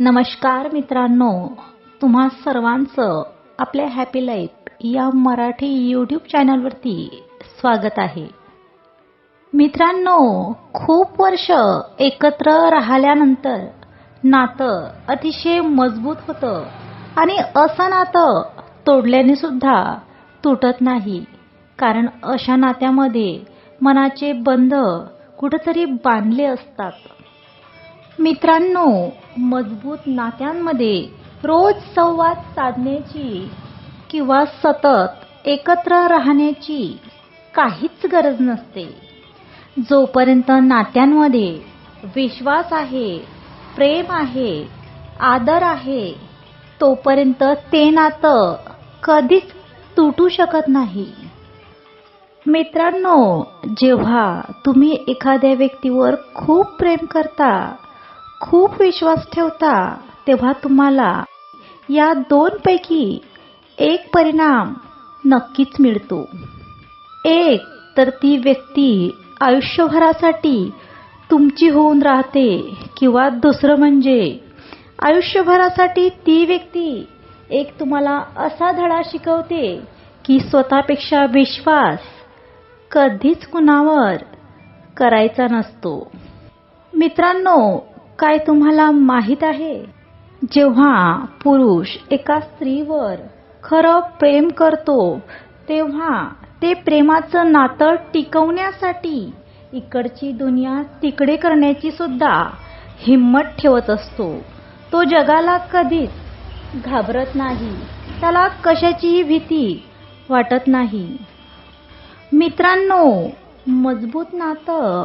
नमस्कार मित्रांनो तुम्हा सर्वांचं आपल्या हॅपी लाईफ या मराठी यूट्यूब चॅनलवरती स्वागत आहे. मित्रांनो खूप वर्ष एकत्र राहिल्यानंतर नातं अतिशय मजबूत होतं आणि असं नातं तोडल्याने सुद्धा तुटत नाही. कारण अशा नात्यामध्ये मनाचे बंध कुठंतरी बांधले असतात. मित्रांनो मजबूत नात्यांमध्ये रोज संवाद साधण्याची किंवा सतत एकत्र राहण्याची काहीच गरज नसते. जोपर्यंत नात्यांमध्ये विश्वास आहे प्रेम आहे आदर आहे तोपर्यंत ते नातं कधीच तुटू शकत नाही. मित्रांनो जेव्हा तुम्ही एखाद्या व्यक्तीवर खूप प्रेम करता खूप विश्वास ठेवता तेव्हा तुम्हाला या दोनपैकी एक परिणाम नक्कीच मिळतो. एक तर ती व्यक्ती आयुष्यभरासाठी तुमची होऊन राहते किंवा दुसरं म्हणजे आयुष्यभरासाठी ती व्यक्ती एक तुम्हाला असा धडा शिकवते की स्वतःपेक्षा विश्वास कधीच कुणावर करायचा नसतो. मित्रांनो काय तुम्हाला माहीत आहे? जेव्हा पुरुष एका स्त्रीवर खरं प्रेम करतो तेव्हा ते प्रेमाचं नातं टिकवण्यासाठी इकडची दुनिया तिकडे करण्याची सुद्धा हिंमत ठेवत असतो. तो जगाला कधीच घाबरत नाही. त्याला कशाचीही भीती वाटत नाही. मित्रांनो मजबूत नातं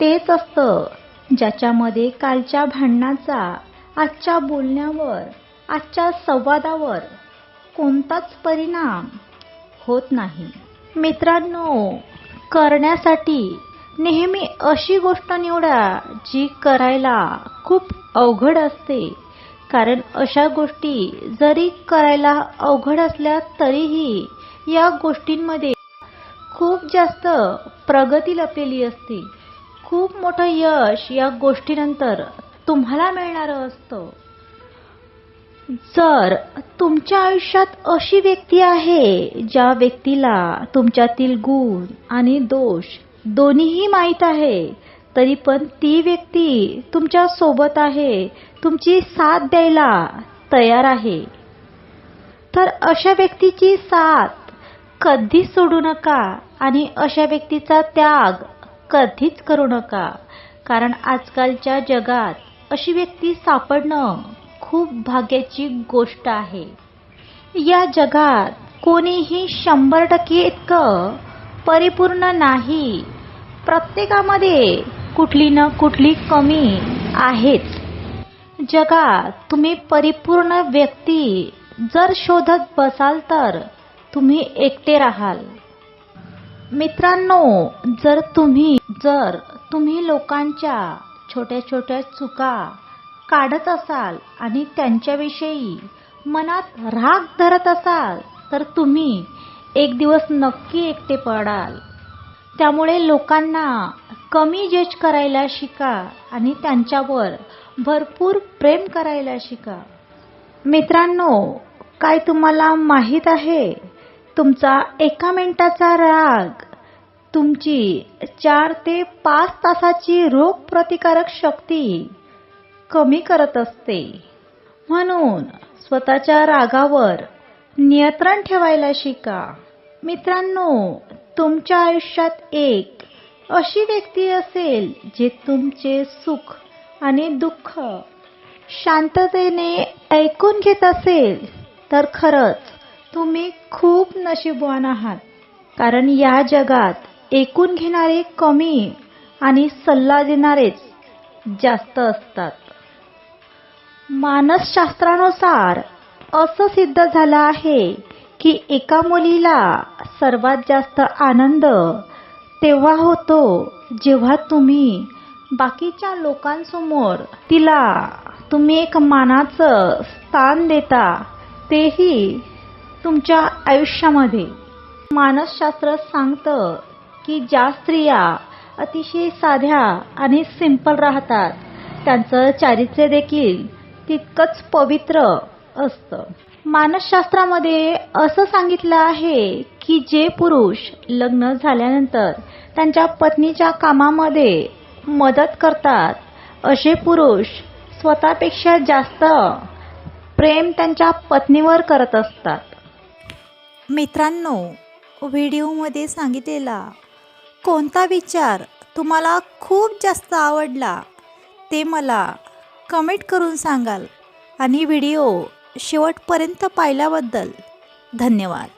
तेच असतं. ज्याच्यामध्ये कालच्या भांडणाचा आजच्या बोलण्यावर आजच्या संवादावर कोणताच परिणाम होत नाही. मित्रांनो करण्यासाठी नेहमी अशी गोष्ट निवडा जी करायला खूप अवघड असते. कारण अशा गोष्टी जरी करायला अवघड असल्या तरीही या गोष्टींमध्ये खूप जास्त प्रगती लपलेली असते. खूप मोठं यश या गोष्टीनंतर तुम्हाला मिळणारं असतं. जर तुमच्या आयुष्यात अशी व्यक्ती आहे ज्या व्यक्तीला तुमच्यातील गुण आणि दोष दोन्हीही माहीत आहे तरी पण ती व्यक्ती तुमच्यासोबत आहे तुमची साथ द्यायला तयार आहे. तर अशा व्यक्तीची साथ कधीच सोडू नका आणि अशा व्यक्तीचा त्याग कधीच करू नका. कारण आजकालच्या जगात अशी व्यक्ती सापडणं खूप भाग्याची गोष्ट आहे. या जगात कोणीही शंभर टक्के इतकं परिपूर्ण नाही. प्रत्येकामध्ये कुठली ना कुठली कमी आहेच जगात तुम्ही परिपूर्ण व्यक्ती जर शोधत बसाल तर तुम्ही एकटे राहाल. मित्रांनो जर तुम्ही जर तुम्ही लोकांच्या छोट्या छोट्या चुका काढत असाल आणि त्यांच्याविषयी मनात राग धरत असाल तर तुम्ही एक दिवस नक्की एकटे पडाल. त्यामुळे लोकांना कमी जज करायला शिका आणि त्यांच्यावर भरपूर प्रेम करायला शिका. मित्रांनो काय तुम्हाला माहीत आहे? तुमचा एका मिनिटाचा राग तुमची चार ते पाच तासाची रोग प्रतिकारक शक्ती कमी करत असते. म्हणून स्वतःच्या रागावर नियंत्रण ठेवायला शिका. मित्रांनो तुमच्या आयुष्यात एक अशी व्यक्ती असेल जे तुमचे सुख आणि दुःख शांततेने ऐकून घेत असेल तर खरंच तुम्ही खूप नशीबवान आहात. कारण या जगात ऐकून घेणारे कमी आणि सल्ला देणारेच जास्त असतात. मानसशास्त्रानुसार असं सिद्ध झालं आहे की एका मुलीला सर्वात जास्त आनंद तेव्हा होतो जेव्हा तुम्ही बाकीच्या लोकांसमोर तिला तुम्ही एक मानाचं स्थान देता तेही तुमच्या आयुष्यामध्ये. मानसशास्त्र सांगतं की ज्या स्त्रिया अतिशय साध्या आणि सिंपल राहतात त्यांचं चारित्र्य देखील तितकंच पवित्र असतं. मानसशास्त्रामध्ये असं सांगितलं आहे की जे पुरुष लग्न झाल्यानंतर त्यांच्या पत्नीच्या कामामध्ये मदत करतात असे पुरुष स्वतःपेक्षा जास्त प्रेम त्यांच्या पत्नीवर करत असतात. मित्रांनो व्हिडिओमध्ये सांगितलेला कोणता विचार तुम्हाला खूप जास्त आवडला ते मला कमेंट करून सांगाल. आणि व्हिडिओ शेवटपर्यंत पाहिल्याबद्दल धन्यवाद.